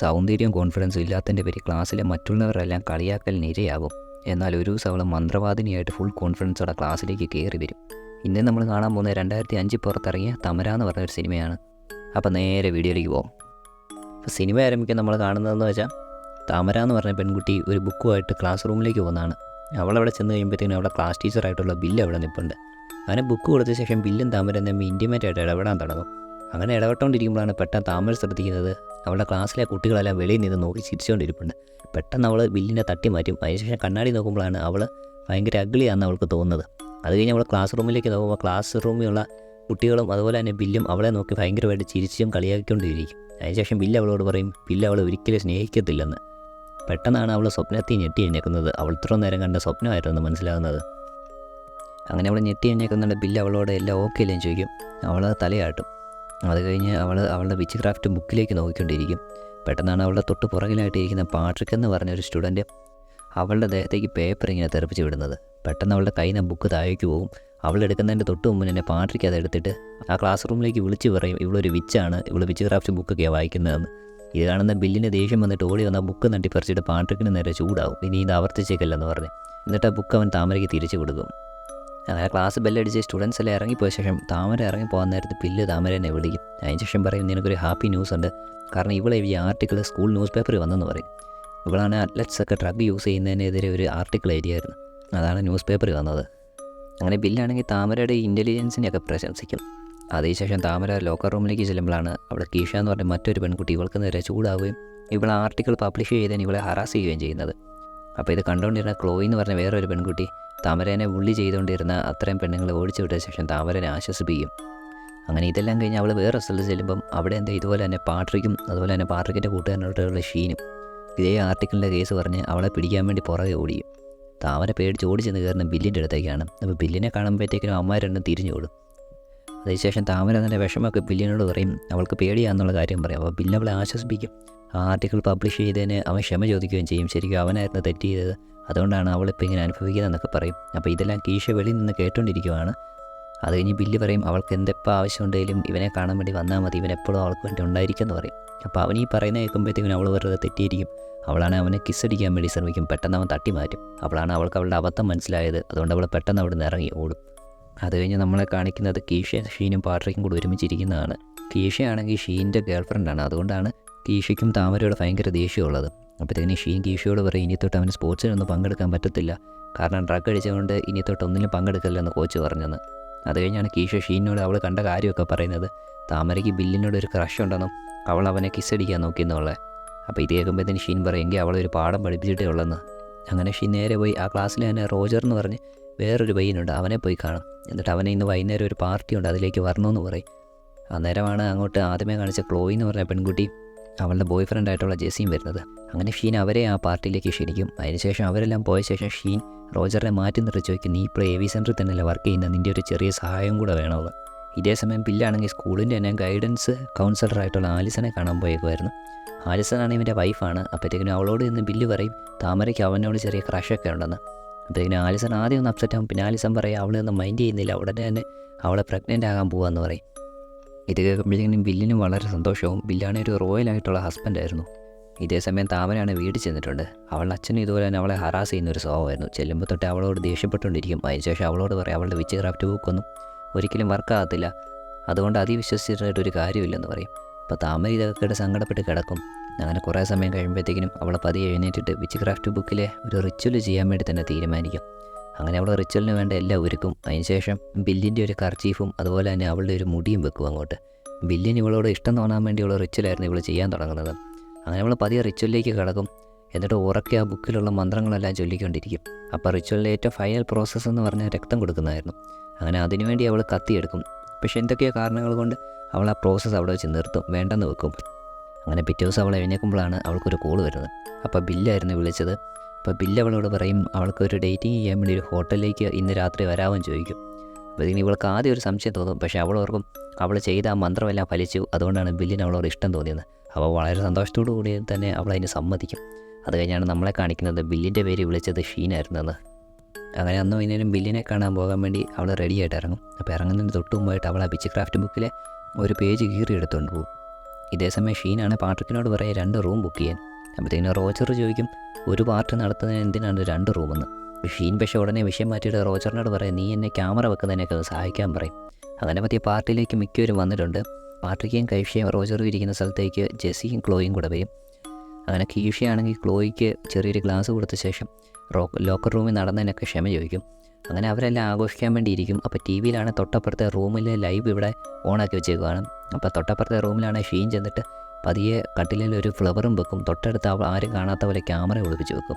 സൗന്ദര്യവും കോൺഫിഡൻസും ഇല്ലാത്തതിന്റെ പേര് ക്ലാസ്സിലെ മറ്റുള്ളവരെല്ലാം കളിയാക്കൽ ഇരയാകും. എന്നാൽ ഒരു ദിവസം അവൾ മന്ത്രവാദിനിയായിട്ട് ഫുൾ കോൺഫിഡൻസോടെ ക്ലാസ്സിലേക്ക് കയറി വരും. ഇന്ന് നമ്മൾ കാണാൻ പോകുന്ന രണ്ടായിരത്തി അഞ്ചിൽ പുറത്തിറങ്ങിയ തമര എന്ന് പറഞ്ഞൊരു സിനിമയാണ്. അപ്പോൾ നേരെ വീഡിയോയിലേക്ക് പോകും അപ്പോൾ സിനിമ ആരംഭിക്കാൻ നമ്മൾ കാണുന്നതെന്ന് വെച്ചാൽ തമര എന്ന് പറഞ്ഞ പെൺകുട്ടി ഒരു ബുക്കുമായിട്ട് ക്ലാസ് റൂമിലേക്ക് പോകുന്നതാണ്. അവളവിടെ ചെന്ന് കഴിയുമ്പോഴത്തേക്കും അവിടെ ക്ലാസ് ടീച്ചറായിട്ടുള്ള ബില്ല് അവിടെ നിൽപ്പുണ്ട് അങ്ങനെ ബുക്ക് കൊടുത്ത ശേഷം ബില്ലും താമരം തമ്മിൽ ഇന്റിമേറ്റ് ആയിട്ട് ഇടപെടാൻ തുടങ്ങും. അങ്ങനെ ഇടപെട്ടുകൊണ്ടിരിക്കുമ്പോഴാണ് പെട്ടെന്ന് താമര ശ്രദ്ധിക്കുന്നത് അവളുടെ ക്ലാസ്സിലെ കുട്ടികളെല്ലാം വെളിയിൽ നിന്ന് നോക്കി ചിരിച്ചുകൊണ്ടിരിപ്പുണ്ട്. പെട്ടെന്ന് അവൾ ബില്ലിനെ തട്ടി മാറ്റും. അതിനുശേഷം കണ്ണാടി നോക്കുമ്പോഴാണ് അവൾ ഭയങ്കര അഗ്ലിയാണെന്ന് അവൾക്ക് തോന്നുന്നത്. അത് കഴിഞ്ഞ് അവൾ ക്ലാസ് റൂമിലേക്ക് നോക്കുമ്പോൾ ക്ലാസ് റൂമിലുള്ള കുട്ടികളും അതുപോലെ തന്നെ ബില്ലും അവളെ നോക്കി ഭയങ്കരമായിട്ട് ചിരിച്ചും കളിയാക്കിക്കൊണ്ടിരിക്കും. അതിനുശേഷം ബില്ല് അവളോട് പറയും ബില്ല് അവൾ ഒരിക്കലും സ്നേഹിക്കത്തില്ലെന്ന്. പെട്ടെന്നാണ് അവൾ സ്വപ്നത്തിൽ ഞെട്ടി എഴുന്നേക്കുന്നത് അവൾ ഇത്ര നേരം കണ്ട സ്വപ്നമായിരുന്നു മനസ്സിലാകുന്നത്. അങ്ങനെ അവൾ ഞെട്ടി എഴുന്നേക്കുന്നുണ്ട് ബില്ല് അവളോട് എല്ലാം ഓക്കെ ഇല്ലെന്ന് ചോദിക്കും. അവൾ തലയാട്ടും. അത് കഴിഞ്ഞ് അവൾ അവളുടെ വിച്ച് ക്രാഫ്റ്റ് ബുക്കിലേക്ക് നോക്കിക്കൊണ്ടിരിക്കും. പെട്ടെന്നാണ് അവളുടെ തൊട്ട് പുറകിലായിട്ട് ഇരിക്കുന്ന പാട്രിക് എന്ന് പറഞ്ഞ ഒരു സ്റ്റുഡന്റ് അവളുടെ ദേഹത്തേക്ക് പേപ്പർ ഇങ്ങനെ തെറിപ്പിച്ച് വിടുന്നത്. പെട്ടെന്ന് അവളുടെ കയ്യിൽ നിന്ന് ബുക്ക് താഴേക്ക് പോകും. അവൾ എടുക്കുന്നതിന്റെ തൊട്ട് മുമ്പ് തന്നെ പാട്രിക്ക് അത് എടുത്തിട്ട് ആ ക്ലാസ് റൂമിലേക്ക് വിളിച്ച് പറയും ഇവളൊരു വിച്ചാണ് ഇവൾ വിച്ച് ക്രാഫ്റ്റ് ബുക്കൊക്കെയാണ് വായിക്കുന്നതെന്ന്. ഇത് കാണുന്ന ബില്ലിന് ദേഷ്യം വന്നിട്ട് ഓടി വന്ന ബുക്ക് നട്ടിപ്പറിച്ചിട്ട് പാട്രിക്കിന് നേരെ ചൂടാവും. ഇനി ഇത് ആവർത്തിച്ചേക്കല്ലെന്ന് പറഞ്ഞ്. എന്നിട്ട് ആ ബുക്ക് അവൻ താമരയ്ക്ക് തിരിച്ചു കൊടുക്കും. അങ്ങനെ ക്ലാസ് ബെല്ലടിച്ച് സ്റ്റുഡൻസ് എല്ലാം ഇറങ്ങിപ്പോയ ശേഷം താമര ഇറങ്ങി പോകാൻ നേരത്ത് പില്ല് താമരനെ വിളിക്കും. അതിന് ശേഷം പറയും നിനക്കൊരു ഹാപ്പി ന്യൂസ് ഉണ്ട്. കാരണം ഇവിടെ ഈ ആർട്ടിക്കിൾ സ്കൂൾ ന്യൂസ് പേപ്പറിൽ വന്നെന്ന് പറയും. ഇവളാണ് അത്ലറ്റ്സ് ഒക്കെ ഡ്രഗ് യൂസ് ചെയ്യുന്നതിനെതിരെ ഒരു ആർട്ടിക്കിൾ എഴുതിയായിരുന്നു. അതാണ് ന്യൂസ് പേപ്പറിൽ വന്നത്. അങ്ങനെ ബില്ലാണെങ്കിൽ താമരയുടെ ഇന്റലിജൻസിനെയൊക്കെ പ്രശംസിക്കും. അതിനുശേഷം താമര ലോക്കർ റൂമിലേക്ക് ചെല്ലുമ്പോഴാണ് അവിടെ കീഷ എന്ന് പറഞ്ഞ മറ്റൊരു പെൺകുട്ടി ഇവൾക്ക് നേരെ ചൂടാവുകയും ഇവൾ ആർട്ടിക്കിൾ പബ്ലിഷ് ചെയ്തതിന് ഇവളെ ഹറാസ് ചെയ്യുകയും ചെയ്യുന്നത്. അപ്പോൾ ഇത് കണ്ടുകൊണ്ടിരുന്ന ക്ലോയി എന്ന് പറഞ്ഞ വേറൊരു പെൺകുട്ടി താമരനെ ഉള്ളി ചെയ്തുകൊണ്ടിരുന്ന അത്രയും പെണ്ണുങ്ങളെ ഓടിച്ചു വിട്ട ശേഷം താമരനെ ആശ്വസിപ്പിക്കും. അങ്ങനെ ഇതെല്ലാം കഴിഞ്ഞ് അവൾ വേറെ സ്ഥലത്ത് ചെല്ലുമ്പം അവിടെ എന്താ ഇതുപോലെ തന്നെ പാട്രിക്കും അതുപോലെ തന്നെ പാട്രിക്കിന്റെ കൂട്ടുകാരനോട്ടുള്ള ഷീനും ഇതേ ആർട്ടിക്കിളിന്റെ കേസ് പറഞ്ഞ് അവളെ പിടിക്കാൻ വേണ്ടി പുറകെ ഓടിയും താമര പേടിച്ച് ഓടിച്ചെന്ന് കയറുന്ന ബില്ലിന്റെ അടുത്തേക്കാണ്. അപ്പോൾ ബില്ലിനെ കാണുമ്പോഴത്തേക്കിനും അമ്മ രണ്ടും തിരിഞ്ഞു ഓടും. അതിനുശേഷം താമര അതിന്റെ വിഷമമൊക്കെ ബില്ലിനോട് പറയും. അവൾക്ക് പേടിയാന്നുള്ള കാര്യം പറയും. അപ്പോൾ ബില്ല് അവളെ ആശ്വസിപ്പിക്കും. ആ ആർട്ടിക്കിൾ പബ്ലിഷ് ചെയ്തതിന് അവൻ ക്ഷമ ചോദിക്കുകയും ചെയ്യും. ശരിക്കും അവനായിരുന്നു തെറ്റ് ചെയ്തത്. അതുകൊണ്ടാണ് അവളിപ്പോൾ ഇങ്ങനെ അനുഭവിക്കുന്നതെന്നൊക്കെ പറയും. അപ്പോൾ ഇതെല്ലാം കീശ വെളിയിൽ നിന്ന് കേട്ടുകൊണ്ടിരിക്കുവാണ് അത് കഴിഞ്ഞ് ബില്ല് പറയും അവൾക്ക് എന്തെപ്പോൾ ആവശ്യമുണ്ടെങ്കിലും ഇവനെ കാണാൻ വേണ്ടി വന്നാൽ മതി. ഇവൻ എപ്പോഴും അവൾക്ക് വേണ്ടി ഉണ്ടായിരിക്കുമെന്ന് പറയും. അപ്പോൾ അവൻ ഈ പറയുന്ന കേൾക്കുമ്പോഴത്തേക്കും അവൾ വെറുതെ തെറ്റിയിരിക്കും. അവളാണ് അവനെ കിസ് അടിക്കാൻ വേണ്ടി ശ്രമിക്കും. പെട്ടെന്ന് അവൻ തട്ടി മാറ്റും. അവളാണ് അവൾക്ക് അവളുടെ അബദ്ധം മനസ്സിലായത്. അതുകൊണ്ട് അവൾ പെട്ടെന്ന് അവിടെ നിന്ന് ഇറങ്ങി ഓടും. അത് കഴിഞ്ഞ് നമ്മളെ കാണിക്കുന്നത് കീഷ ഷീനും പാട്രയ്ക്കും കൂടി ഒരുമിച്ചിരിക്കുന്നതാണ്. കീഷയാണെങ്കിൽ ഷീന്റെ ഗേൾഫ്രണ്ടാണ്. അതുകൊണ്ടാണ് കീഷയ്ക്കും താമരയോട് ഭയങ്കര ദേഷ്യമുള്ളത്. അപ്പോഴത്തേക്കിന് ഷീൻ കീഷയോട് പറയും ഇനി തൊട്ട് അവന് സ്പോർട്സിനൊന്നും പങ്കെടുക്കാൻ പറ്റത്തില്ല. കാരണം ഡ്രഗ് അടിച്ചുകൊണ്ട് ഇനി തൊട്ട് ഒന്നിലും പങ്കെടുക്കില്ലെന്ന് കോച്ച് പറഞ്ഞെന്ന്. അത് കഴിഞ്ഞാണ് കീഷ ഷീനോട് അവൾ കണ്ട കാര്യമൊക്കെ പറയുന്നത്. താമരയ്ക്ക് ബില്ലിനോട് ഒരു ക്രഷ് ഉണ്ടെന്നും അവൾ അവനെ കിസ് അടിക്കാൻ നോക്കിയെന്നുള്ളത് അപ്പോൾ ഇത് കേൾക്കുമ്പോഴത്തേന് ഷീൻ പറയെങ്കിൽ അവളൊരു പാഠം പഠിപ്പിച്ചിട്ടേ ഉള്ളെന്ന്. അങ്ങനെ ഷീൻ നേരെ പോയി ആ ക്ലാസ്സിൽ തന്നെ റോജർ എന്ന് പറഞ്ഞ് വേറൊരു പയ്യനുണ്ട് അവനെ പോയി കാണും. എന്നിട്ട് അവനെ ഇന്ന് വൈകുന്നേരം ഒരു പാർട്ടിയുണ്ട് അതിലേക്ക് വരണമെന്ന് പറയും. അന്നേരമാണ് അങ്ങോട്ട് ആദ്യമേ കാണിച്ച ക്ലോയി എന്ന് പറഞ്ഞ പെൺകുട്ടി അവളുടെ ബോയ് ഫ്രണ്ട് ആയിട്ടുള്ള ജെസിയും വരുന്നത്. അങ്ങനെ ഷീൻ അവരെ ആ പാർട്ടിയിലേക്ക് ക്ഷണിക്കും. അതിനുശേഷം അവരെല്ലാം പോയ ശേഷം ഷീൻ റോജറിനെ മാറ്റി നിർത്തി ചോദിക്കും നീ ഇപ്പോൾ എ വി സെന്ററിൽ തന്നെയല്ലേ വർക്ക് ചെയ്യുന്ന? നിന്റെ ഒരു ചെറിയ സഹായം കൂടെ വേണമെന്ന് ഇതേ സമയം ബില്ലാണെങ്കിൽ സ്കൂളിന്റെ തന്നെ ഗൈഡൻസ് കൗൺസിലറായിട്ടുള്ള ആലിസനെ കാണാൻ പോയേക്കുമായിരുന്നു ആലിസനാണ് ഇവന്റെ വൈഫാണ് അപ്പോഴത്തേക്കിനും അവളോട് ഇന്ന് ബില്ല് പറയും താമരയ്ക്ക് അവനോട് ചെറിയ ക്രഷൊക്കെ ഉണ്ടെന്ന്. അപ്പോഴത്തേക്കിനും ആലിസൻ ആദ്യം ഒന്ന് അപ്സെറ്റ് ആകും പിന്നെ ആലിസൺ പറയും അവളൊന്നും മൈൻഡ് ചെയ്യുന്നില്ല. ഉടനെ തന്നെ അവളെ പ്രഗ്നന്റ് ആകാൻ പോകാമെന്ന് പറയും. ഇത് കേൾക്കുമ്പോഴത്തേക്കും ബില്ലിനും വളരെ സന്തോഷവും. ബില്ലാണ് ഒരു റോയൽ ആയിട്ടുള്ള ഹസ്ബൻഡായിരുന്നു ഇതേ സമയം താമരയാണ് വീട് ചെന്നിട്ടുണ്ട്. അവളുടെ അച്ഛനും ഇതുപോലെ തന്നെ അവളെ ഹറാസ് ചെയ്യുന്ന ഒരു സ്വഭാവമായിരുന്നു. ചെല്ലുമ്പോൾ തൊട്ട് അവളോട് ദേഷ്യപ്പെട്ടുകൊണ്ടിരിക്കും. അതിനുശേഷം അവളോട് പറയും അവളുടെ വിച്ച് ക്രാഫ്റ്റ് ബുക്കൊന്നും ഒരിക്കലും വർക്കാകത്തില്ല അതുകൊണ്ട് അതി വിശ്വസിച്ചിട്ട് ഒരു കാര്യമില്ലെന്ന് പറയും. അപ്പോൾ താമര ഇതൊക്കെ സങ്കടപ്പെട്ട് കിടക്കും. അങ്ങനെ കുറേ സമയം കഴിയുമ്പോഴത്തേക്കിനും അവളെ പതി എഴുന്നേറ്റിട്ട് വിച്ച് ക്രാഫ്റ്റ് ബുക്കിലെ ഒരു റിച്വൽ ചെയ്യാൻ വേണ്ടി തന്നെ തീരുമാനിക്കും. അങ്ങനെ അവൾ റിച്വലിന് വേണ്ട എല്ലാം ഒരുക്കും. അതിനുശേഷം ബില്ലിന്റെ ഒരു കർച്ചീഫും അതുപോലെ തന്നെ അവളുടെ ഒരു മുടിയും വെക്കും അങ്ങോട്ട്. ബില്ലിന് ഇവളോട് ഇഷ്ടം തോന്നാൻ വേണ്ടിയുള്ള റിച്വലായിരുന്നു ഇവൾ ചെയ്യാൻ തുടങ്ങുന്നത്. അങ്ങനെ അവൾ പതിയെ റിച്വലിലേക്ക് കിടക്കും. എന്നിട്ട് ഉറക്കെ ആ ബുക്കിലുള്ള മന്ത്രങ്ങളെല്ലാം ചൊല്ലിക്കൊണ്ടിരിക്കും. അപ്പോൾ റിച്വലിന്റെ ഏറ്റവും ഫൈനൽ പ്രോസസ്സ് എന്ന് പറഞ്ഞാൽ രക്തം കൊടുക്കുന്നതായിരുന്നു. അങ്ങനെ അതിനുവേണ്ടി അവൾ കത്തിയെടുക്കും. പക്ഷേ എന്തൊക്കെയോ കാരണങ്ങൾ കൊണ്ട് അവൾ ആ പ്രോസസ്സ് അവിടെ വെച്ച് നിർത്തും വേണ്ടെന്ന് വെക്കും. അങ്ങനെ പിറ്റേ ദിവസം അവൾ എഴുന്നേക്കുമ്പോഴാണ് അവൾക്കൊരു കോൾ വരുന്നത്. അപ്പോൾ ബില്ലായിരുന്നു വിളിച്ചത്. അപ്പോൾ ബില്ല് അവളോട് പറയും അവൾക്ക് ഒരു ഡേറ്റിംഗ് ചെയ്യാൻ വേണ്ടി ഒരു ഹോട്ടലിലേക്ക് ഇന്ന് രാത്രി വരാമെന്ന് ചോദിക്കും. അപ്പോൾ ഇവൾക്ക് ആദ്യം ഒരു സംശയം തോന്നും. പക്ഷേ അവൾ ഓർക്കും അവൾ ചെയ്ത ആ മന്ത്രമെല്ലാം ഫലിച്ചു. അതുകൊണ്ടാണ് ബില്ലിന് അവളോട് ഇഷ്ടം തോന്നിയത് അപ്പോൾ വളരെ സന്തോഷത്തോടു കൂടി തന്നെ അവൾ അതിന് സമ്മതിക്കും. അത് കഴിഞ്ഞാണ് നമ്മളെ കാണിക്കുന്നത് ബില്ലിന്റെ പേര് വിളിച്ചത് ഷീനായിരുന്നെന്ന്. അങ്ങനെ അന്ന് വൈകുന്നേരം ബില്ലിനെ കാണാൻ പോകാൻ വേണ്ടി അവൾ റെഡിയായിട്ട് ഇറങ്ങും. അപ്പോൾ ഇറങ്ങുന്നതിന് തൊട്ട് മുമ്പായിട്ട് അവൾ ആ ബിച്ച് ക്രാഫ്റ്റ് ബുക്കിലെ ഒരു പേജ് കീറി എടുത്തുകൊണ്ട് പോകും. ഇതേസമയം ഷീനാണ് പാട്രിക്കിനോട് പറയാൻ രണ്ട് റൂം ബുക്ക് ചെയ്യാൻ. അപ്പോഴത്തേക്കിനും റോച്ചർ ചോദിക്കും ഒരു പാർട്ടി നടത്തുന്നതിന് എന്തിനാണ് രണ്ട് റൂമെന്ന്? ഷീൻ പക്ഷേ ഉടനെ വിഷയം മാറ്റിയിട്ട് റോച്ചറിനോട് പറയും നീ എന്നെ ക്യാമറ വെക്കുന്നതിനൊക്കെ സഹായിക്കാൻ പറയും. അങ്ങനെ പറ്റിയ പാർട്ടിയിലേക്ക് മിക്കവരും വന്നിട്ടുണ്ട്. പാർട്ടിക്കും കൈഷയും റോജറും ഇരിക്കുന്ന സ്ഥലത്തേക്ക് ജെസ്സിയും ക്ലോയും കൂടെ വരും. അങ്ങനെ കീഷയാണെങ്കിൽ ക്ലോയ്ക്ക് ചെറിയൊരു ഗ്ലാസ് കൊടുത്ത ശേഷം റോ ലോക്കർ റൂമിൽ നടന്നതിനൊക്കെ ക്ഷമ ചോദിക്കും. അങ്ങനെ അവരെല്ലാം ആഘോഷിക്കാൻ വേണ്ടിയിരിക്കും. അപ്പോൾ ടി വിയിലാണ് തൊട്ടപ്പുറത്തെ റൂമിലെ ലൈവ് ഇവിടെ ഓണാക്കി വെച്ചേക്കുവാണ്. അപ്പോൾ തൊട്ടപ്പുറത്തെ റൂമിലാണ് ഷീൻ ചെന്നിട്ട് പതിയെ കട്ടിലിൽ ഒരു ഫ്ലവറും വെക്കും. തൊട്ടടുത്ത് ആരും കാണാത്ത പോലെ ക്യാമറ ഒളിപ്പിച്ച് വെക്കും.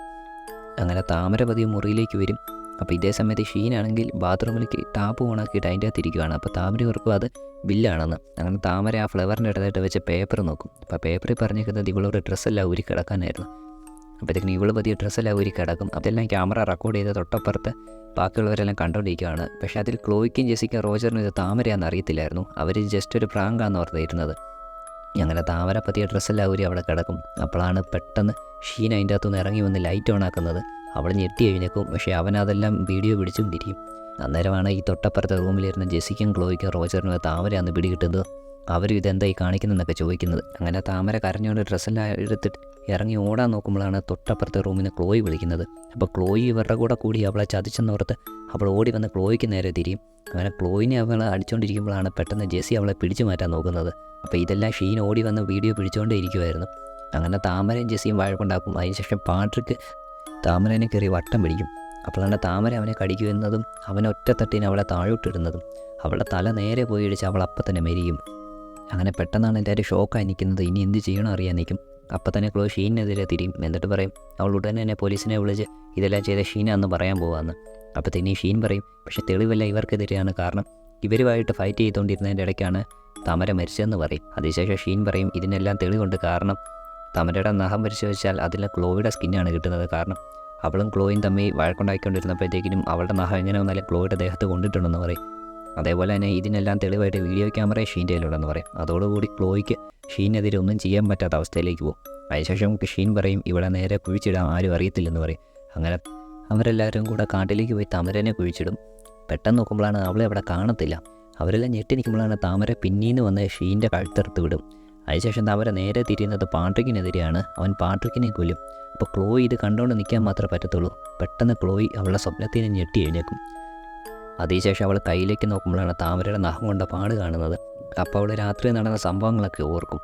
അങ്ങനെ താമര പതിയെ മുറിയിലേക്ക് വരും. അപ്പോൾ ഇതേ സമയത്ത് ഷീനാണെങ്കിൽ ബാത്റൂമിലേക്ക് ടാപ്പ് ഓണാക്കിയിട്ട് അതിന്റെ അകത്ത് ഇരിക്കുകയാണ് അപ്പോൾ താമര ഓർക്കും അത് ബില്ലാണെന്ന്. അങ്ങനെ താമര ആ ഫ്ലവറിന്റെ ഇടതായിട്ട് വെച്ച് പേപ്പർ നോക്കും. അപ്പോൾ പേപ്പറിൽ പറഞ്ഞിരിക്കുന്നത് ഇവളൊരു ഡ്രസ്സെല്ലാം ഊരി കിടക്കാനായിരുന്നു. അപ്പോഴത്തേക്കും ഇവൾ പതിയെ ഡ്രസ്സെല്ലാം ഊരി കിടക്കും. അതെല്ലാം ക്യാമറ റെക്കോർഡ് ചെയ്ത് തൊട്ടപ്പുറത്ത് ബാക്കിയുള്ളവരെല്ലാം കണ്ടുകൊണ്ടിരിക്കുകയാണ് പക്ഷേ അതിൽ ക്ലോയ്ക്കും ജെസിക്കും റോജറിനും ഇത് താമരയാണെന്ന് അറിയത്തില്ലായിരുന്നു. അവർ ജസ്റ്റ് ഒരു പ്രാങ്കാന്ന് ഓർത്തായിരുന്നത്. അങ്ങനെ താമര പതിയ ഡ്രസ്സെല്ലാവരും അവിടെ കിടക്കും. അപ്പോഴാണ് പെട്ടെന്ന് ഷീൻ അതിന്റെ അകത്തുനിന്ന് ഇറങ്ങി വന്ന് ലൈറ്റ് ഓൺ ആക്കുന്നത്. അവൾ ഞെട്ടി എഴുന്നേക്കും പക്ഷേ അവൻ അതെല്ലാം വീഡിയോ പിടിച്ചുകൊണ്ടിരിക്കും. അന്നേരമാണ് ഈ തൊട്ടപ്പുറത്തെ റൂമിലിരുന്ന ജെസിക്കും ക്ലോയ്ക്കും റോജറിനും താമരയാന്ന് പിടികിട്ടുന്നത്. അവരും ഇതെന്തായി കാണിക്കുന്നതെന്നൊക്കെ ചോദിക്കുന്നത്. അങ്ങനെ താമര കരഞ്ഞുകൊണ്ട് ഡ്രസ്സെല്ലാം എടുത്തിട്ട് ഇറങ്ങി ഓടാൻ നോക്കുമ്പോഴാണ് തൊട്ടപ്പുറത്തെ റൂമിൽ നിന്ന് ക്ലോയി വിളിക്കുന്നത്. അപ്പോൾ ക്ലോയി ഇവരുടെ കൂടെ കൂടി അവളെ ചതിച്ചെന്നോർത്ത് അവൾ ഓടി വന്ന് ക്ലോയ്ക്ക് നേരെ തിരിയും. അങ്ങനെ ക്ലോയിനെ അവൾ അടിച്ചുകൊണ്ടിരിക്കുമ്പോഴാണ് പെട്ടെന്ന് ജെസ്സി അവളെ പിടിച്ചു മാറ്റാൻ നോക്കുന്നത്. അപ്പോൾ ഇതെല്ലാം ഷീൻ ഓടി വന്ന് വീഡിയോ പിടിച്ചുകൊണ്ടേ ഇരിക്കുമായിരുന്നു അങ്ങനെ താമരയും ജെസ്സിയും വഴക്കുണ്ടാക്കും. അതിനുശേഷം പാട്രിക്ക് താമരനെ കയറി വട്ടം പിടിക്കും. അപ്പോഴാണ് താമര അവനെ കടിക്കുമെന്നതും അവൻ ഒറ്റത്തട്ടിന് അവളെ താഴോട്ടിടുന്നതും അവളുടെ തല നേരെ പോയി ഇടിച്ച് അവൾ അപ്പം തന്നെ മെരിയും. അങ്ങനെ പെട്ടെന്നാണ് എല്ലാവരും ഷോക്കായി നിൽക്കുന്നത്. ഇനി എന്ത് ചെയ്യണം അറിയാൻ നിൽക്കും അപ്പം തന്നെ ക്ലോ ഷീനെതിരെ തിരിയും. എന്നിട്ട് പറയും അവൾ ഉടനെ തന്നെ പോലീസിനെ വിളിച്ച് ഇതെല്ലാം ചെയ്ത ഷീന എന്ന് പറയാൻ പോവാന്ന്. തന്നെ ഷീൻ പറയും പക്ഷേ തെളിവല്ല ഇവർക്കെതിരെയാണ് കാരണം ഇവരുമായിട്ട് ഫൈറ്റ് ചെയ്തുകൊണ്ടിരുന്നതിന്റെ ഇടയ്ക്കാണ് തമര മരിച്ചതെന്ന് പറയും. അതിനുശേഷം ഷീൻ പറയും ഇതിനെല്ലാം തെളിവുണ്ട് കാരണം തമരയുടെ നഖം പരിശോധിച്ചാൽ അതിൽ ക്ലോയുടെ സ്കിന്നാണ് കിട്ടുന്നത് കാരണം അവളും ക്ലോയും തമ്മിൽ വഴക്കുണ്ടാക്കിക്കൊണ്ടിരുന്നപ്പോഴത്തേക്കിനും അവളുടെ നഖം എങ്ങനെ വന്നാലും ക്ലോയുടെ ദേഹത്ത് കൊണ്ടിട്ടുണ്ടെന്ന് പറയും. അതേപോലെ തന്നെ ഇതിനെല്ലാം തെളിവായിട്ട് വീഡിയോ ക്യാമറ ഷീന്റെ കയ്യിലുണ്ടെന്ന് പറയും. അതോടുകൂടി ക്ലോയ്ക്ക് ഷീനെതിരെ ഒന്നും ചെയ്യാൻ പറ്റാത്ത അവസ്ഥയിലേക്ക് പോകും. അതിനുശേഷം ഷീൻ പറയും ഇവിടെ നേരെ കുഴിച്ചിടാൻ ആരും അറിയത്തില്ലെന്ന് പറയും. അങ്ങനെ അവരെല്ലാവരും കൂടെ കാട്ടിലേക്ക് പോയി തമരനെ കുഴിച്ചിടും. പെട്ടെന്ന് നോക്കുമ്പോഴാണ് അവളെ അവിടെ കാണത്തില്ല. അവരെല്ലാം ഞെട്ടി നിൽക്കുമ്പോഴാണ് താമര പിന്നീന്ന് വന്ന് ഷീന്റെ കഴുത്തെടുത്ത് വിടും. അതിനുശേഷം താമര നേരെ തിരിയുന്നത് പാട്രിക്കിനെതിരെയാണ്. അവൻ പാട്രിക്കിനെ കൊല്ലും. അപ്പോൾ ക്ലോയി ഇത് കണ്ടുകൊണ്ട് നിൽക്കാൻ മാത്രമേ പറ്റത്തുള്ളൂ. പെട്ടെന്ന് ക്ലോയി അവളുടെ സ്വപ്നത്തിന് ഞെട്ടി എഴുന്നേക്കും അതിനുശേഷം അവൾ കയ്യിലേക്ക് നോക്കുമ്പോഴാണ് താമരയുടെ നഖം കൊണ്ട പാട് കാണുന്നത്. അപ്പോൾ അവൾ രാത്രി നടന്ന സംഭവങ്ങളൊക്കെ ഓർക്കും.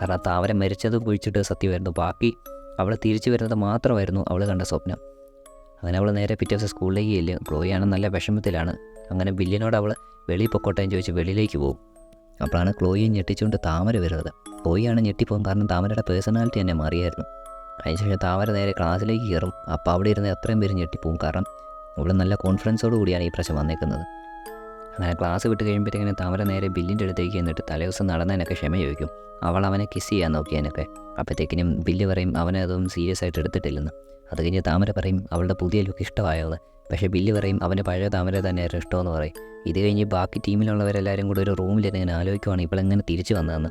കാരണം താമര മരിച്ചത് കുഴിച്ചിട്ട് സത്യമായിരുന്നു. ബാക്കി അവൾ തിരിച്ചു വരുന്നത് മാത്രമായിരുന്നു അവൾ കണ്ട സ്വപ്നം. അങ്ങനെ അവൾ നേരെ പിറ്റേ ദിവസം സ്കൂളിലേക്ക് ചെല്ലും. ക്ലോയാണ് നല്ല വിഷമത്തിലാണ്. അങ്ങനെ ബില്ലിനോട് അവൾ വെളിയിൽ പൊക്കോട്ടെ എന്ന് ചോദിച്ച് വെളിയിലേക്ക് പോകും. അപ്പോഴാണ് ക്ലോയി ഞെട്ടിച്ചുകൊണ്ട് താമര വരുന്നത്. ക്ലോയിയാണ് ഞെട്ടിപ്പോകും. കാരണം താമരയുടെ പേഴ്സണാലിറ്റി തന്നെ മാറിയായിരുന്നു. അതിനുശേഷം താമര നേരെ ക്ലാസ്സിലേക്ക് കയറും. അപ്പോൾ അവിടെ ഇരുന്ന് എത്രയും പേര് ഞെട്ടിപ്പോവും കാരണം ഇവിടെ നല്ല കോൺഫിഡൻസോട് കൂടിയാണ് ഈ പ്രശ്നം വന്നേക്കുന്നത്. അങ്ങനെ ക്ലാസ് വിട്ട് കഴിയുമ്പോഴത്തേക്കിനും താമര നേരെ ബില്ലിന്റെ അടുത്തേക്ക് എന്നിട്ട് തലേദിവസം നടന്നതിനൊക്കെ ക്ഷമ ചോദിക്കും. അവൾ അവനെ കിസ് ചെയ്യാൻ നോക്കിയതിനൊക്കെ. അപ്പോഴത്തേക്കിനും ബില്ല് പറയും അവനെ അതൊന്നും സീരിയസ് ആയിട്ട് എടുത്തിട്ടില്ലെന്ന്. അത് കഴിഞ്ഞ് താമര പറയും അവളുടെ പുതിയ ലുക്ക് ഇഷ്ടമായത് പക്ഷേ ബില്ല് പറയും അവന് പഴയ താമര തന്നെയായിരുന്നു ഇഷ്ടമെന്ന് പറയും. ഇത് കഴിഞ്ഞ് ബാക്കി ടീമിലുള്ളവരെല്ലാവരും കൂടെ ഒരു റൂമിലിരുന്ന് ഇങ്ങനെ ആലോചിക്കുവാണ് ഇവളെങ്ങനെ തിരിച്ചു വന്നതെന്ന്.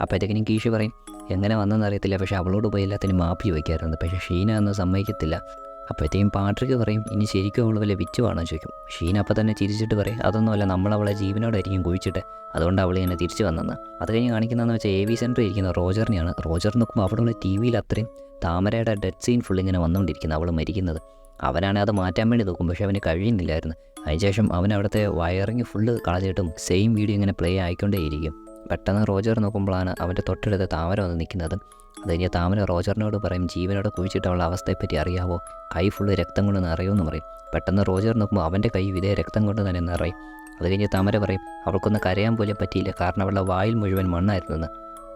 അപ്പോഴത്തേക്കിനും കീഷ് പറയും എങ്ങനെ വന്നെന്ന് അറിയത്തില്ല. പക്ഷേ അവളോട് പോയി എല്ലാത്തിനും മാപ്പ് ചോദിക്കാറുണ്ട്. പക്ഷേ ഷീന അന്ന് സമ്മതിക്കത്തില്ല. അപ്പോഴത്തേക്കും പാട്രിക്ക് പറയും ഇനി ശരിക്കും അവൾ വല്ല വിച്ചുവാണോ ചോദിക്കും. ഷീൻ അപ്പം തന്നെ ചിരിച്ചിട്ട് പറയും അതൊന്നുമല്ല അവളെ ജീവനോടായിരിക്കും കുഴിച്ചിട്ട്. അതുകൊണ്ട് അവൾ ഇങ്ങനെ തിരിച്ചു വന്നെന്ന്. അത് കഴിഞ്ഞ് കാണിക്കുന്നതെന്ന് വെച്ചാൽ എ വി സെന്ററിൽ ഇരിക്കുന്ന റോജറിനെയാണ്. റോജർ നോക്കുമ്പോൾ അവിടെയുള്ള ടി വിയിൽ അത്രയും താമരയുടെ ഡെഡ് സീൻ ഫുൾ ഇങ്ങനെ വന്നുകൊണ്ടിരിക്കുന്നത് അവൾ മരിക്കുന്നത്. അവനാണ് അത് മാറ്റാൻ വേണ്ടി നോക്കും പക്ഷേ അവന് കഴിയുന്നില്ലായിരുന്നു. അതിനുശേഷം അവൻ അവിടുത്തെ വയറിങ് ഫുള്ള് കളഞ്ഞിട്ടും സെയിം വീഡിയോ ഇങ്ങനെ പ്ലേ ആയിക്കൊണ്ടേയിരിക്കും. പെട്ടെന്ന് റോജർ നോക്കുമ്പോഴാണ് അവന്റെ തൊട്ടടുത്ത് താമര വന്ന് നിൽക്കുന്നത്. അത് കഴിഞ്ഞ് താമര റോജറിനോട് പറയും ജീവനോട് കുഴിച്ചിട്ടുള്ള അവസ്ഥയെപ്പറ്റി അറിയാവോ? കൈ ഫുള്ള് രക്തം കൊണ്ട് നിറയുമെന്ന് പറയും. പെട്ടെന്ന് റോജർ നോക്കുമ്പോൾ അവന്റെ കൈ ഇതേ രക്തം കൊണ്ട് തന്നെ നിറയും. അത് കഴിഞ്ഞ് താമര പറയും അവൾക്കൊന്ന് കരയാൻ പോലും പറ്റിയില്ല കാരണം അവളുടെ വായിൽ മുഴുവൻ മണ്ണായിരുന്നെന്ന്.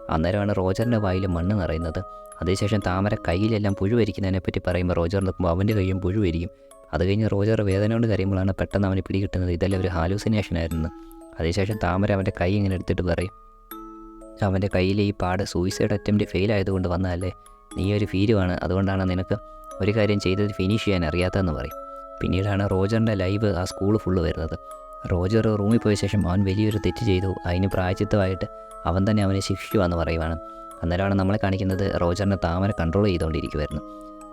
അന്നേരമാണ് റോജറിന്റെ വായിൽ മണ്ണ് നിറയുന്നത്. അതിനുശേഷം താമര കയ്യിലെല്ലാം പുഴുവരിക്കുന്നതിനെ പറ്റി പറയുമ്പോൾ റോജർ നോക്കുമ്പോൾ അവന്റെ കൈയും പുഴുവരിക്കും അത് കഴിഞ്ഞ് റോജർ വേദന കൊണ്ട് കരയുമ്പോഴാണ് പെട്ടെന്ന് അവന് പിടികിട്ടുന്നത് ഇതെല്ലാം ഒരു ഹാലൂസിനേഷൻ ആയിരുന്നു. അതിനുശേഷം താമര അവന്റെ കൈ ഇങ്ങനെ എടുത്തിട്ട് പറയും അവന്റെ കയ്യിൽ ഈ പാട് സൂയിസൈഡ് അറ്റംപ്റ്റ് ഫെയിൽ ആയതുകൊണ്ട് വന്നതല്ലേ? നീ ഒരു ഫീലുമാണ് അതുകൊണ്ടാണ് നിനക്ക് ഒരു കാര്യം ചെയ്തത് ഫിനിഷ് ചെയ്യാൻ അറിയാത്തതെന്ന് പറയും. പിന്നീടാണ് റോജറിന്റെ ലൈവ് ആ സ്കൂൾ ഫുള്ള് വരുന്നത്. റോജർ റൂമിൽ പോയ ശേഷം അവൻ വലിയൊരു തെറ്റ് ചെയ്തു. അതിന് പ്രായച്ചിത്തമായിട്ട് അവൻ തന്നെ അവനെ ശിക്ഷിക്കുവാന്ന് പറയുവാണ്. അന്നേരമാണ് നമ്മളെ കാണിക്കുന്നത് റോജറിനെ താമര കൺട്രോൾ ചെയ്തുകൊണ്ടിരിക്കുമായിരുന്നു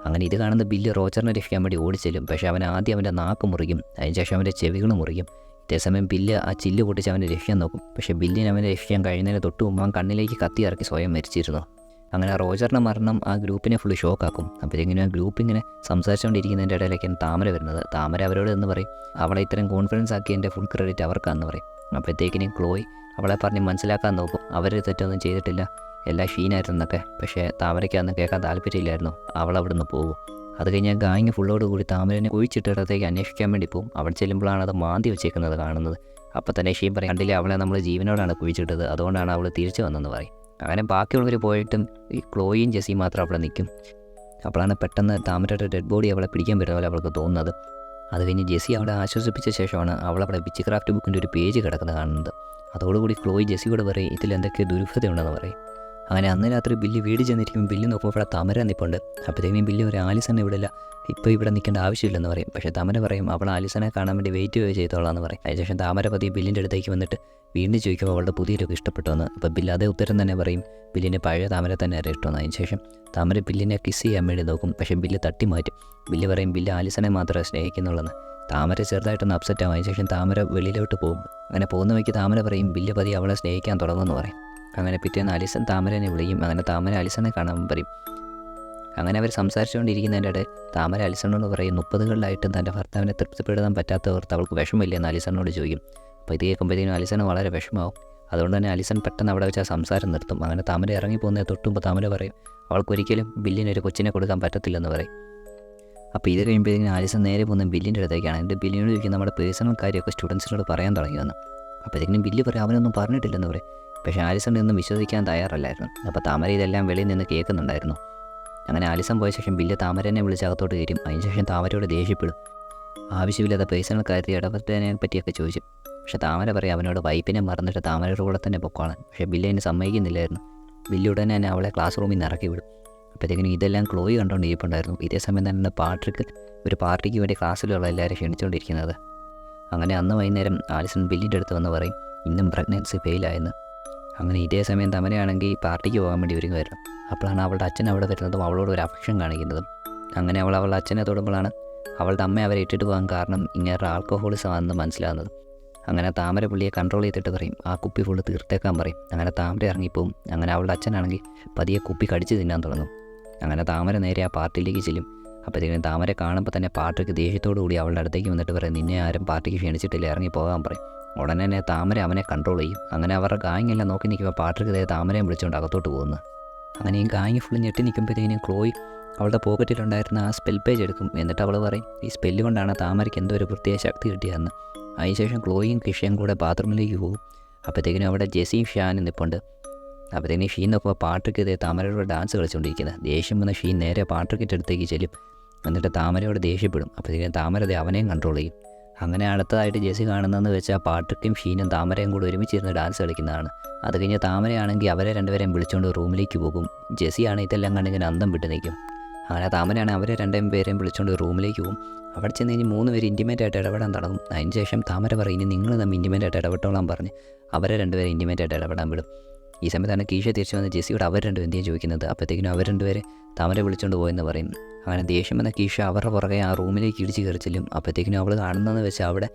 അങ്ങനെ ഇത് കാണുന്ന ബില്ല് റോജറിനെ രക്ഷിക്കാൻ വേണ്ടി ഓടിച്ചെല്ലും. പക്ഷേ അവൻ ആദ്യം അവന്റെ നാക്ക് മുറിക്കും. അതിനുശേഷം അവന്റെ ചെവികൾ മുറിക്കും. ഇതേസമയം ബില്ല് ആ ചില്ല് പൊട്ടിച്ച് അവനെ രക്ഷിക്കാൻ നോക്കും. പക്ഷേ ബില്ലിന് അവനെ രക്ഷിക്കാൻ കഴിയുന്നതിന് തൊട്ട് മുമ്പ് അവൻ കണ്ണിലേക്ക് കത്തി ഇറക്കി സ്വയം മരിച്ചിരുന്നു. അങ്ങനെ റോജറിന്റെ മരണം ആ ഗ്രൂപ്പിനെ ഫുള്ള് ഷോക്കാക്കും അപ്പോഴത്തേക്കിനും ആ ഗ്രൂപ്പ് ഇങ്ങനെ സംസാരിച്ചുകൊണ്ടിരിക്കുന്നതിന്റെ ഇടയിലേക്കാണ് താമര വരുന്നത്. താമര അവരോട് എന്ന് പറയും അവളെ ഇത്രയും കോൺഫിഡൻസ് ആക്കി എന്റെ ഫുൾ ക്രെഡിറ്റ് അവർക്കാന്ന് പറയും. അപ്പോഴത്തേക്കിനും ക്ലോയ് അവളെ പറഞ്ഞ് മനസ്സിലാക്കാൻ നോക്കും അവർ തെറ്റൊന്നും ചെയ്തിട്ടില്ല. എല്ലാം ഷീനായിരുന്നൊക്കെ പക്ഷേ താമരയ്ക്ക് അന്ന് കേൾക്കാൻ താല്പര്യമില്ലായിരുന്നു. നിന്ന് പോകും അത് കഴിഞ്ഞ് ഗാങ് ഫുള്ളോട് കൂടി താമരനെ കുഴിച്ചിട്ടിടത്തേക്ക് അന്വേഷിക്കാൻ വേണ്ടി പോകും അവിടെ ചെല്ലുമ്പോഴാണ് അത് മാന്തി വെച്ചേക്കുന്നത് കാണുന്നത്. അപ്പോൾ തന്നെ ഷീം പറയും കണ്ടില്ലേ അവളെ നമ്മൾ ജീവനോടാണ് കുഴിച്ചിട്ടത്. അതുകൊണ്ടാണ് അവൾ തിരിച്ചു വന്നതെന്ന് പറയും. അങ്ങനെ ബാക്കിയുള്ളവർ പോയിട്ടും ഈ ക്ലോയും ജെസ്സിയും മാത്രം അവിടെ നിൽക്കും. അപ്പോഴാണ് പെട്ടെന്ന് താമരയുടെ ഡെഡ് ബോഡി അവളെ പിടിക്കാൻ പറ്റുന്ന പോലെ അവൾക്ക് തോന്നുന്നത്. അത് കഴിഞ്ഞ് ജെസ്സി അവിടെ ആശ്വസിപ്പിച്ച ശേഷമാണ് അവൾ അവിടെ വിച്ച് ക്രാഫ്റ്റ് ബുക്കിന്റെ ഒരു പേജ് കിടക്കുന്നത് കാണുന്നത്. അതോടുകൂടി ക്ലോയി ജെസ്സിയോട് പറയും ഇതിൽ എന്തൊക്കെ ദുരൂഹതയുണ്ടെന്ന് പറയും. അങ്ങനെ അന്ന് രാത്രി ബില്ല് വീട് ചെന്നിരിക്കുമ്പോൾ ബില്ല് നോക്കുമ്പോൾ ഇവിടെ തമര നിൽപ്പുണ്ട് അപ്പോഴത്തേക്കും ബില്ല് ഒരു ആലിസനെ ഇവിടില്ല ഇപ്പോൾ ഇവിടെ നിൽക്കേണ്ട ആവശ്യമില്ലെന്ന് പറയും. പക്ഷേ തമര പറയും അവൾ ആലിസനെ കാണാൻ വേണ്ടി വെയിറ്റ് ചെയ്തോളാം എന്ന് പറയും. അതിനുശേഷം താമര പതി ബില്ലിന്റെ അടുത്തേക്ക് വന്നിട്ട് വീണ്ടും ചോദിക്കുമ്പോൾ അവളുടെ പുതിയ ഇഷ്ടപ്പെട്ടു അപ്പോൾ ബില്ല് അതേ ഉത്തരം തന്നെ പറയും. ബില്ലിന്റെ പഴയ താമര തന്നെ ഇഷ്ടമെന്ന് അതിനുശേഷം താമര ബില്ലിനെ കിസ് ചെയ്യാൻ വേണ്ടി നോക്കും. പക്ഷേ ബില്ല് തട്ടി മാറ്റും. ബില്ല് പറയും ബില്ല് ആലിസനെ മാത്രമേ സ്നേഹിക്കുന്നുള്ളെന്ന്. താമര ചെറുതായിട്ടൊന്ന് അപ്സെറ്റ് ആവും. അതിനുശേഷം താമര വെളിയിലോട്ട് പോകും. അങ്ങനെ പോകുന്ന വഴിക്ക് താമര പറയും ബില്ല് പതി അവളെ സ്നേഹിക്കാൻ തുടങ്ങുമെന്ന് പറയും. അങ്ങനെ പിറ്റേന്ന് അലിസൺ താമരനെ വിളിക്കും അങ്ങനെ താമര അലിസനെ കാണാൻ പറയും. അങ്ങനെ അവർ സംസാരിച്ചുകൊണ്ടിരിക്കുന്നതിന്റെ ഇടയിൽ താമര അലിസണോട് പറയും മുപ്പതുകളിലായിട്ടും തന്റെ ഭർത്താവിനെ തൃപ്തിപ്പെടുത്താൻ പറ്റാത്തവർക്ക് അവൾക്ക് വിഷമില്ലെന്ന് അലിസണോട് ചോദിക്കും. അപ്പോൾ ഇത് കേൾക്കുമ്പോഴത്തേനും അലിസണ് വളരെ വിഷമാവും അതുകൊണ്ട് തന്നെ അലിസൺ പെട്ടെന്ന് അവിടെ വെച്ച് ആ സംസാരം നിർത്തും. അങ്ങനെ താമര ഇറങ്ങി പോകുന്നത് തൊട്ടുമ്പോൾ താമര പറയും അവൾക്കൊരിക്കലും ബില്ലിനൊരു കൊച്ചിനെ കൊടുക്കാൻ പറ്റത്തില്ലെന്ന് പറയും. അപ്പോൾ ഇത് കഴിയുമ്പോഴത്തേക്കും ആലിസൺ നേരെ പോകുന്ന ബില്ലിന്റെ അടുത്തേക്കാണ്. എന്റെ ബില്ലിനോട് ചോദിക്കും നമ്മുടെ പേഴ്സണൽ കാര്യമൊക്കെ സ്റ്റുഡൻസിനോട് പറയാൻ തുടങ്ങിയെന്ന് അപ്പോഴത്തേക്കും ബില്ല് പറയും അവനൊന്നും പറഞ്ഞിട്ടില്ലെന്ന് പറയും. പക്ഷേ ആലിസൺ ഇന്നും വിശ്വസിക്കാൻ തയ്യാറല്ലായിരുന്നു. അപ്പോൾ താമര ഇതെല്ലാം വെളിയിൽ നിന്ന് കേൾക്കുന്നുണ്ടായിരുന്നു. അങ്ങനെ ആലിസൺ പോയ ശേഷം ബില്ല് താമരനെ വിളിച്ച് അകത്തോട്ട് കയറ്റും. അതിനുശേഷം താമരയോട് ദേഷ്യപ്പെടും. ആവശ്യമില്ലാത്ത പേഴ്സണൽ കാര്യത്തിൽ ഇടപെട്ടതിനെ പറ്റിയൊക്കെ ചോദിച്ചു. പക്ഷേ താമര പറയും അവനോട് വൈപ്പിനെ മറന്നിട്ട് താമരയുടെ കൂടെ തന്നെ പൊക്കോളാൻ. പക്ഷേ ബില്ല് അതിന് സമ്മതിക്കുന്നില്ലായിരുന്നു. ബില്ല് ഉടനെ തന്നെ അവളെ ക്ലാസ് റൂമിൽ നിന്ന് ഇറക്കി വിടും. അപ്പോഴത്തേക്കിനും ഇതെല്ലാം ക്ലോയി കണ്ടുകൊണ്ട് ഇരിപ്പുണ്ടായിരുന്നു. ഇതേ സമയം തന്നെ പാട്രിക്ക് ഒരു പാർട്ടിക്ക് വേണ്ടി ക്ലാസ്സിലുള്ള എല്ലാവരും ക്ഷണിച്ചുകൊണ്ടിരിക്കുന്നത് അങ്ങനെ അന്ന് വൈകുന്നേരം ആലിസൺ ബില്ലിന്റെ അടുത്ത് വന്ന് പറയും ഇന്നും പ്രഗ്നൻസി ഫെയിലായെന്ന്. അങ്ങനെ ഇതേ സമയം തമനയാണെങ്കിൽ പാർട്ടിക്ക് പോകാൻ വേണ്ടി ഒരുങ്ങുമായിരുന്നു അപ്പോഴാണ് അവളുടെ അച്ഛൻ അവിടെ വരുന്നതും അവളോട് ഒരു അഫക്ഷൻ കാണിക്കുന്നതും. അങ്ങനെ അവൾ അവളുടെ അച്ഛനെ തൊടുമ്പോഴാണ് അവളുടെ അമ്മ അവരെ ഇട്ടിട്ട് പോകാൻ കാരണം ഇങ്ങനെ ആൽക്കഹോളിസം ആണെന്ന് മനസ്സിലാകുന്നത്. അങ്ങനെ താമര പുള്ളിയെ കൺട്രോൾ ചെയ്തിട്ട് പറയും ആ കുപ്പി ഫുള്ള് തീർത്തേക്കാൻ പറയും. അങ്ങനെ താമര ഇറങ്ങിപ്പോവും. അങ്ങനെ അവളുടെ അച്ഛനാണെങ്കിൽ പതിയെ കുപ്പി കടിച്ച് തിന്നാൻ തുടങ്ങും. അങ്ങനെ താമര നേരെ ആ പാർട്ടിയിലേക്ക് ചെല്ലും. അപ്പോഴത്തേക്കും താമര കാണുമ്പോൾ തന്നെ പാർട്ടിക്ക് ദേഷ്യത്തോടു കൂടി അവളുടെ അടുത്തേക്ക് വന്നിട്ട് പറയും നിന്നെ ആരും പാർട്ടിക്ക് ക്ഷണിച്ചിട്ടില്ല ഇറങ്ങി പോകാൻ പറയും. ഉടനെ തന്നെ താമര അവനെ കൺട്രോൾ ചെയ്യും. അങ്ങനെ അവരുടെ ഗാങ്ങെല്ലാം നോക്കി നിൽക്കുമ്പോൾ പാട്രിക്ക് ഇതേ താമരയും വിളിച്ചുകൊണ്ട് അകത്തോട്ട് പോകുന്നു. അങ്ങനെ ഈ ഗാങ്ങി ഫുള്ള് ഞെട്ടി നിൽക്കുമ്പോഴത്തേനും ക്ലോയ് അവളുടെ പോക്കറ്റിലുണ്ടായിരുന്ന ആ സ്പെൽ പേജ് എടുക്കും. എന്നിട്ട് അവൾ പറയും ഈ സ്പെല്ല് കൊണ്ടാണ് താമരയ്ക്ക് എന്തോ ഒരു പ്രത്യേക ശക്തി കിട്ടിയതെന്ന്. അതിനുശേഷം ക്ലോയും കിഷയും കൂടെ ബാത്റൂമിലേക്ക് പോകും. അപ്പോഴത്തേക്കിനും അവിടെ ജെസിയും ഷാനും നിൽപ്പുണ്ട് അപ്പോഴത്തേക്കും ഷീൻ നോക്കുമ്പോൾ പാട്രിക്ക് ഇതേ താമരയോട് ഡാൻസ് കളിച്ചുകൊണ്ടിരിക്കുന്നത് ദേഷ്യം വന്ന ഷീൻ നേരെ പാട്രിക്കിന്റെ അടുത്തേക്ക് ചെല്ലും. എന്നിട്ട് താമരയോട് ദേഷ്യപ്പെടും. അപ്പോഴത്തേക്കും താമര ദേ അവനെയും കൺട്രോൾ ചെയ്യും. അങ്ങനെ അടുത്തതായിട്ട് ജെസി കാണുന്നതെന്ന് വെച്ചാൽ പാട്രിക്കും ഷീനും താമരയും കൂടെ ഒരുമിച്ചിരുന്ന് ഡാൻസ് കളിക്കുന്നതാണ്. അത് കഴിഞ്ഞ് താമരയാണെങ്കിൽ അവരെ രണ്ടുപേരെയും വിളിച്ചുകൊണ്ട് റൂമിലേക്ക് പോകും. ജെസിയാണ് ഇതെല്ലാം കണ്ടിങ്ങനെ അന്തം വിട്ട് നിൽക്കും. അങ്ങനെ താമരയാണെങ്കിൽ അവരെ രണ്ടേം പേരെയും വിളിച്ചുകൊണ്ട് റൂമിലേക്ക് പോകും. അവിടെ ചെന്ന് കഴിഞ്ഞ് മൂന്ന് പേര് ഇന്റിമേറ്റ് ആയിട്ട് ഇടപെടാൻ തുടങ്ങും. അതിന് ശേഷം താമര പറയും ഇനി നിങ്ങൾ തമ്മിൽ ഇന്റിമേറ്റ് ആയിട്ട് ഇടപെട്ടോളാൻ പറഞ്ഞ് അവരെ രണ്ടുപേരെ ഇന്റിമേറ്റ് ആയിട്ട് ഇടപെടാൻ വിടും. ഈ സമയത്താണ് കീശ തിരിച്ചു വന്ന് ജെസ്സിയോട് അവർ രണ്ടും എന്തിയും ചോദിക്കുന്നത്? അപ്പോഴത്തേക്കിനും അവർ രണ്ടുപേരെ താമര വിളിച്ചുകൊണ്ട് പോയെന്ന് പറയും. അങ്ങനെ ദേഷ്യം വന്ന കീശ അവരുടെ പുറകെ ആ റൂമിലേക്ക് ഇടിച്ച് കയറിച്ചിലും അപ്പോഴത്തേക്കിനും അവൾ കാണുന്നതെന്ന് വെച്ചാൽ അവിടെ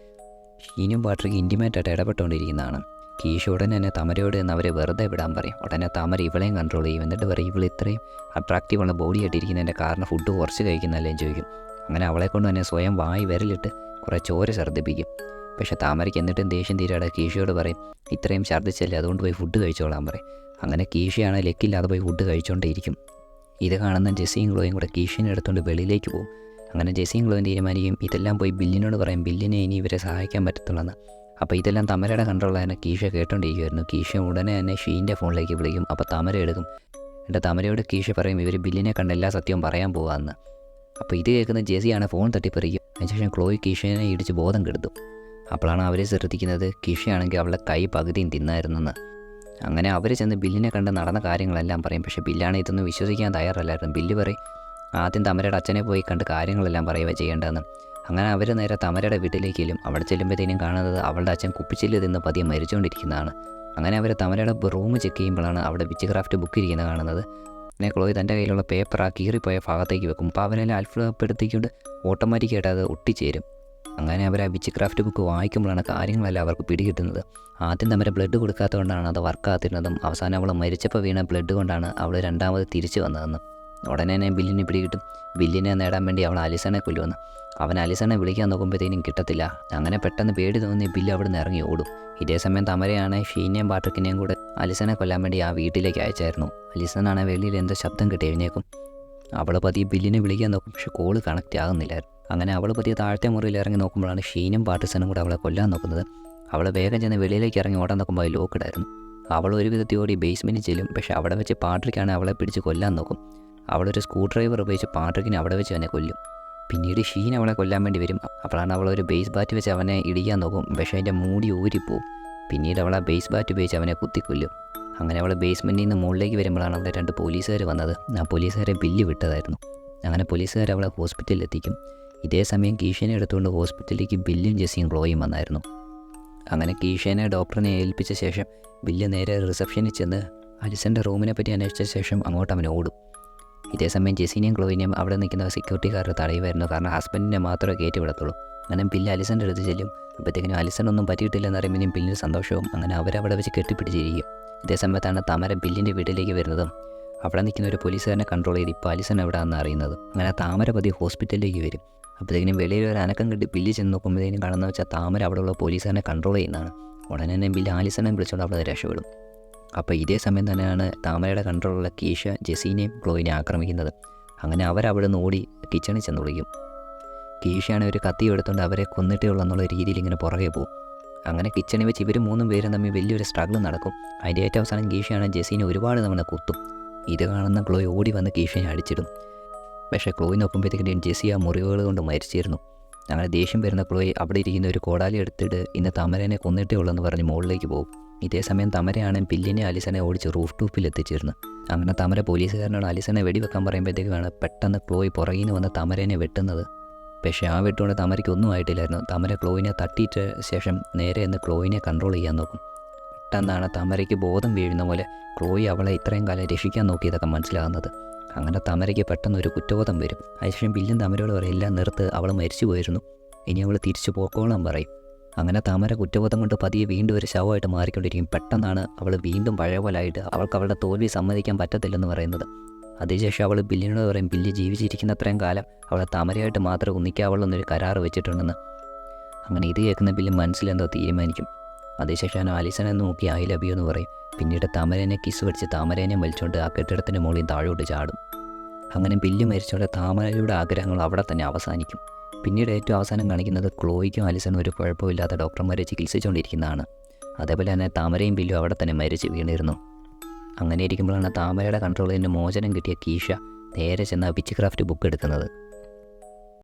ഷീനും പാട്രിക്ക് ഇന്റിമേറ്റ് ആയിട്ട് ഇടപെട്ടുകൊണ്ടിരിക്കുന്നതാണ് കീശ ഉടനെ തന്നെ തമരയോട് എന്ന് അവരെ വെറുതെ വിടാൻ പറയും. ഉടനെ തമര ഇവളെയും കൺട്രോൾ ചെയ്യും. എന്നിട്ട് പറയും ഇവൾ ഇത്രയും അട്രാക്റ്റീവുള്ള ബോഡി ആയിട്ടിരിക്കുന്നതിന്റെ കാരണം ഫുഡ് കുറച്ച് കഴിക്കുന്നതല്ലേ? ചോദിക്കും. അങ്ങനെ അവളെ കൊണ്ട് തന്നെ സ്വയം വായി വിരലിട്ട് കുറേ ചോര ഛർദ്ദിപ്പിക്കും. പക്ഷേ താമരയ്ക്ക് എന്നിട്ടും ദേഷ്യം തീരാടെ കീഷയോട് പറയും ഇത്രയും ഛർദ്ദിച്ചല്ലേ അതുകൊണ്ട് പോയി ഫുഡ് കഴിച്ചോളാൻ പറയും. അങ്ങനെ കീഷയാണ് ലെക്കില്ലാതെ പോയി ഫുഡ് കഴിച്ചുകൊണ്ടേയിരിക്കും ഇത് കാണുന്ന ജെസ്സിയും ഗ്ലോയും കൂടെ കീഷിനെ എടുത്തുകൊണ്ട് വെളിയിലേക്ക് പോകും. അങ്ങനെ ജെസ്സിയും ഗ്ലോയും തീരുമാനിക്കും ഇതെല്ലാം പോയി ബില്ലിനോട് പറയും ബില്ലിനെ ഇനി ഇവരെ സഹായിക്കാൻ പറ്റത്തുള്ളെന്ന്. അപ്പോൾ ഇതെല്ലാം തമരയുടെ കൺട്രോളാണ് കീഷ കേട്ടോണ്ടിരിക്കുമായിരുന്നു കീഷ ഉടനെ തന്നെ ഷീന്റെ ഫോണിലേക്ക് വിളിക്കും അപ്പോൾ തമര എടുക്കും. എന്റെ തമരയോട് കീഷ പറയും ഇവർ ബില്ലിനെ കണ്ട് എല്ലാ സത്യവും പറയാൻ പോകാമെന്ന് അപ്പോൾ ഇത് കേൾക്കുന്ന ജെസിയാണ് ഫോൺ തട്ടിപ്പറിക്കും. അതിനുശേഷം ക്ലോയ് കീഷനെ ഇടിച്ച് ബോധം കെടുത്തും. അപ്പോഴാണ് അവരെ ശ്രദ്ധിക്കുന്നത്. കിഷയാണെങ്കിൽ അവളുടെ കൈ പകുതിയും തിന്നായിരുന്നെന്ന്. അങ്ങനെ അവർ ചെന്ന് ബില്ലിനെ കണ്ട് നടന്ന കാര്യങ്ങളെല്ലാം പറയും. പക്ഷേ ബില്ലാണ് ഇതൊന്നും വിശ്വസിക്കാൻ തയ്യാറല്ലായിരുന്നു. ബില്ല് പറയും ആദ്യം തമരയുടെ അച്ഛനെ പോയി കണ്ട് കാര്യങ്ങളെല്ലാം പറയുക ചെയ്യേണ്ടതെന്ന്. അങ്ങനെ അവർ നേരെ തമരയുടെ വീട്ടിലേക്ക് ചെല്ലും അവിടെ ചെല്ലുമ്പോഴത്തേനും കാണുന്നത് അവളുടെ അച്ഛൻ കുപ്പിച്ചില്ല് നിന്ന് പതിയെ മരിച്ചുകൊണ്ടിരിക്കുന്നതാണ്. അങ്ങനെ അവർ തമരയുടെ റൂം ചെക്ക് ചെയ്യുമ്പോഴാണ് അവിടെ വിച്ച് ക്രാഫ്റ്റ് ബുക്ക് ഇരിക്കുന്നത് കാണുന്നത്. പിന്നെ ക്ലോയ് തന്റെ കയ്യിലുള്ള പേപ്പർ ആ കീറിപ്പോയ ഭാഗത്തേക്ക് വെക്കും. അപ്പോൾ അവനെല്ലാം അത്ഭുതപ്പെടുത്തിക്കൊണ്ട് ഓട്ടോമാറ്റിക്കായിട്ട് അത് ഒട്ടിച്ചേരും. അങ്ങനെ അവർ ആ വിച്ച് ക്രാഫ്റ്റ് ബുക്ക് വായിക്കുമ്പോഴാണ് കാര്യങ്ങളെല്ലാം അവർക്ക് പിടികിട്ടുന്നത്. ആദ്യം തമ്മിൽ ബ്ലഡ് കൊടുക്കാത്തതുകൊണ്ടാണ് അത് വർക്കാത്തിരുന്നതും അവസാനം അവൾ മരിച്ചപ്പോൾ വീണ ബ്ലഡ് കൊണ്ടാണ് അവൾ രണ്ടാമത് തിരിച്ചു വന്നതെന്ന്. ഉടനെ തന്നെ ബില്ലിനെ പിടികിട്ടും. ബില്ലിനെ നേടാൻ വേണ്ടി അവൾ അലിസനെ കൊല്ലുമെന്ന്. അവൻ അലിസനെ വിളിക്കാൻ നോക്കുമ്പോഴത്തേനും കിട്ടത്തില്ല. അങ്ങനെ പെട്ടെന്ന് പേടി തോന്നി ബില്ല് അവിടെ നിന്ന് ഇറങ്ങി ഓടും. ഇതേ സമയം തമരയാണ് ഷീനെയും പാട്രിക്കിനെയും കൂടെ അലിസനെ കൊല്ലാൻ വേണ്ടി ആ വീട്ടിലേക്ക് അയച്ചായിരുന്നു. അലിസനാണ് വെളിയിൽ എന്തോ ശബ്ദം കിട്ടി എഴുന്നേക്കും അവൾ പതി ബില്ലിനെ വിളിക്കാൻ നോക്കും. പക്ഷെ കോൾ കണക്റ്റ് ആകുന്നില്ലായിരുന്നു. അങ്ങനെ അവൾ പതിയെ താഴത്തെ മുറിയിൽ ഇറങ്ങി നോക്കുമ്പോഴാണ് ഷീനും പാർട്ടിസനും കൂടെ അവളെ കൊല്ലാൻ നോക്കുന്നത്. അവൾ വേഗം ചെന്ന് വെളിയിലേക്ക് ഇറങ്ങി ഓടാൻ നോക്കുമ്പോൾ ലോക്കിടായിരുന്നു അവൾ ഒരു വിധത്തിൽ ഓടി ബേസ്മെന്റിൽ ചെല്ലും. പക്ഷേ അവിടെ വെച്ച് പാട്രിക്കാണ് അവളെ പിടിച്ച് കൊല്ലാൻ നോക്കും. അവളൊരു സ്ക്രൂ ഡ്രൈവർ ഉപയോഗിച്ച് പാട്രിക്കിനെ അവിടെ വെച്ച് തന്നെ കൊല്ലും. പിന്നീട് ഷീൻ അവളെ കൊല്ലാൻ വേണ്ടി വരും. അപ്പോഴാണ് അവൾ ഒരു ബേസ് ബാറ്റ് വെച്ച് അവനെ ഇടിക്കാൻ നോക്കും. പക്ഷേ അതിന്റെ മൂടി ഊരിപ്പോവും. പിന്നീട് അവൾ ആ ബേസ് ബാറ്റ് ഉപയോഗിച്ച് അവനെ കുത്തിക്കൊല്ലും. അങ്ങനെ അവൾ ബേസ്മെന്റിൽ നിന്ന് മുകളിലേക്ക് വരുമ്പോഴാണ് അവിടെ രണ്ട് പോലീസുകാർ വന്നത്. ആ പോലീസുകാരെ ബില്ല് വിട്ടതായിരുന്നു. അങ്ങനെ പോലീസുകാർ അവളെ ഹോസ്പിറ്റലിൽ എത്തിക്കും. ഇതേ സമയം കീഷനെ എടുത്തുകൊണ്ട് ഹോസ്പിറ്റലിലേക്ക് ബില്ലും ജെസ്സിയും ക്ലോയും വന്നായിരുന്നു. അങ്ങനെ കീഷനെ ഡോക്ടറിനെ ഏൽപ്പിച്ച ശേഷം ബില്ല് നേരെ റിസപ്ഷനിൽ ചെന്ന് അലിസന്റെ റൂമിനെ പറ്റി അന്വേഷിച്ച ശേഷം അങ്ങോട്ട് അവൻ ഓടും. ഇതേ സമയം ജെസീനെയും ക്ലോയിനെയും അവിടെ നിൽക്കുന്ന സെക്യൂരിറ്റിക്കാരുടെ തടയുമായിരുന്നു കാരണം ഹസ്ബൻഡിനെ മാത്രമേ കയറ്റി വിടത്തുള്ളൂ. അങ്ങനെ ബില്ല് അലിസന്റെ അടുത്ത് ചെല്ലും. അപ്പോഴത്തേക്കിനും അലിസനൊന്നും പറ്റിയിട്ടില്ലെന്ന് അറിയുമ്പോഴും ബില്ലിന് സന്തോഷവും അങ്ങനെ അവരവിടെ വെച്ച് കെട്ടിപ്പിടിച്ചിരിക്കും. ഇതേ സമയത്താണ് തമര ബില്ലിന്റെ വീട്ടിലേക്ക് വരുന്നതും അവിടെ നിൽക്കുന്ന ഒരു പോലീസുകാരനെ കൺട്രോൾ ചെയ്ത് ഇപ്പോൾ അലിസൺ എവിടെയാണെന്ന് അറിയുന്നത്. അങ്ങനെ താമര പതി ഹോസ്പിറ്റലിലേക്ക് വരും. അപ്പോഴത്തേക്കിനും വെളിയിൽ ഒരു അനക്കം കിട്ടി ബില്ല് ചെന്ന് നോക്കുമ്പോഴത്തേനും കാണുന്ന വെച്ചാൽ താമര അവിടെയുള്ള പോലീസുകാരനെ കൺട്രോൾ ചെയ്യുന്നതാണ്. ഉടനെ തന്നെ ബില്ല് ആലിസനെ വിളിച്ചുകൊണ്ട് അവിടെ രക്ഷപ്പെടും. അപ്പോൾ ഇതേ സമയം തന്നെയാണ് താമരയുടെ കൺട്രോളുള്ള കീഷ ജെസീനെയും ക്ലോയിനെ ആക്രമിക്കുന്നത്. അങ്ങനെ അവരവിടെ നിന്ന് ഓടി കിച്ചണിൽ ചെന്ന് വിളിക്കും. കീഷയാണ് ഒരു കത്തി എടുത്തുകൊണ്ട് അവരെ കൊന്നിട്ടേ ഉള്ളൂ എന്നുള്ള രീതിയിൽ ഇങ്ങനെ പുറകെ പോകും. അങ്ങനെ കിച്ചണിൽ വെച്ച് ഇവർ മൂന്നും പേരും തമ്മിൽ വലിയൊരു സ്ട്രഗിൾ നടക്കും. അതിന്റെ ഏറ്റവും അവസാനം കീഷയാണ് ജെസീനെ ഒരുപാട് തവണ കുത്തും. ഇത് കാണുന്ന ക്ലോയ് ഓടി വന്ന് കീഷയെ അടിച്ചിടും. പക്ഷേ ക്ലോയ് നോക്കുമ്പോഴത്തേക്കും ജെസി ആ മുറിവുകൾ കൊണ്ട് മരിച്ചിരുന്നു. അങ്ങനെ ദേഷ്യം വരുന്ന ക്ലോയി അവിടെ ഇരിക്കുന്ന ഒരു കോടാലി എടുത്തിട്ട് ഇന്ന് തമരനെ കൊന്നിട്ടേ ഉള്ളെന്ന് പറഞ്ഞ് മുകളിലേക്ക് പോകും. ഇതേ സമയം തമരയാണ് പില്ലിനെ അലിസനെ ഓടിച്ച് റൂഫ് ടോപ്പിൽ എത്തിച്ചിരുന്നു. അങ്ങനെ തമര പോലീസുകാരനോട് അലിസനെ വെടിവെക്കാൻ പറയുമ്പോഴത്തേക്കാണ് പെട്ടെന്ന് ക്ലോയി പുറകിൽ നിന്ന് വന്ന് തമരനെ വെട്ടുന്നത്. പക്ഷേ ആ വെട്ടുകൊണ്ട് തമരയ്ക്ക് ഒന്നും ആയിട്ടില്ലായിരുന്നു. തമര ക്ലോയിനെ തട്ടിയിട്ട് ശേഷം നേരെ എന്ന് ക്ലോയിനെ കൺട്രോൾ ചെയ്യാൻ നോക്കും. പെട്ടെന്നാണ് തമരയ്ക്ക് ബോധം വീഴുന്ന പോലെ ക്ലോയി അവളെ ഇത്രയും കാലം രക്ഷിക്കാൻ നോക്കിയതൊക്കെ മനസ്സിലാകുന്നത്. അങ്ങനെ തമരയ്ക്ക് പെട്ടെന്ന് ഒരു കുറ്റബോധം വരും. അതിനുശേഷം ബില്ലും തമരയോട് പറയും എല്ലാം നിർത്ത്. അവൾ മരിച്ചു പോയിരുന്നു ഇനി അവൾ തിരിച്ചു പോക്കോളാൻ പറയും. അങ്ങനെ താമര കുറ്റബോധം കൊണ്ട് പതിയെ വീണ്ടും ഒരു ശവമായിട്ട് മാറിക്കൊണ്ടിരിക്കും. പെട്ടെന്നാണ് അവൾ വീണ്ടും പഴയ പോലായിട്ട് അവൾക്ക് അവളുടെ തോൽവി സമ്മതിക്കാൻ പറ്റത്തില്ലെന്ന് പറയുന്നത്. അതിനുശേഷം അവൾ ബില്ലിനോട് പറയും ബില്ല് ജീവിച്ചിരിക്കുന്ന അത്രയും കാലം അവളെ താമരയായിട്ട് മാത്രം ഒന്നിക്കാവുള്ളെന്നൊരു കരാറ് വെച്ചിട്ടുണ്ടെന്ന്. അങ്ങനെ ഇത് കേൾക്കുന്ന ബില്ല് മനസ്സിലെന്തോ തീരുമാനിക്കും. അതിനുശേഷം ആലിസനെ നോക്കി ഐ ലവ് യു എന്ന് പറയും. പിന്നീട് താമരനെ കിസ് പിടിച്ച് താമരേനെ വലിച്ചുകൊണ്ട് ആ കെട്ടിടത്തിന്റെ മുകളിൽ താഴോട്ട് ചാടും. അങ്ങനെ ബില്ല് മരിച്ചോടെ താമരയുടെ ആഗ്രഹങ്ങൾ അവിടെ തന്നെ അവസാനിക്കും. പിന്നീട് ഏറ്റവും അവസാനം കാണിക്കുന്നത് ക്ലോയ്ക്കും ആലിസനും ഒരു കുഴപ്പമില്ലാത്ത ഡോക്ടർമാരെ ചികിത്സിച്ചുകൊണ്ടിരിക്കുന്നതാണ് അതേപോലെ തന്നെ താമരയും ബില്ലും അവിടെ തന്നെ മരിച്ച് വീണിരുന്നു. അങ്ങനെ ഇരിക്കുമ്പോഴാണ് താമരയുടെ കൺട്രോളിൽ നിന്ന് മോചനം കിട്ടിയ കീഷ നേരെ ചെന്ന് പിച്ച് ക്രാഫ്റ്റ് ബുക്ക് എടുക്കുന്നത്.